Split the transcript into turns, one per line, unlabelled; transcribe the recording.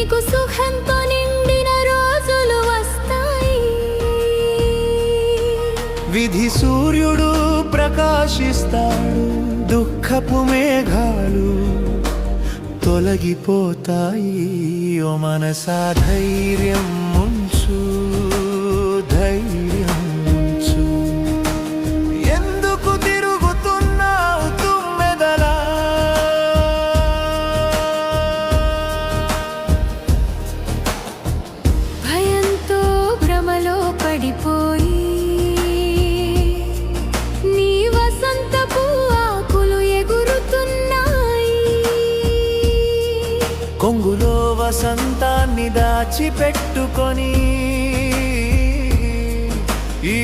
నీకు సుఖంతో నిండిన రోజులు వస్తాయి.
విధి సూర్యుడు ప్రకాశిస్తాడు దుఃఖపు మేఘాలు తొలగిపోతాయి. ఓ మన సాధైర్యం
నిద్రలో పడిపోయి నీ వసంతపు ఆకులు ఎగురుతున్నాయి.
కొంగులో వసంతాన్ని దాచిపెట్టుకొని ఈ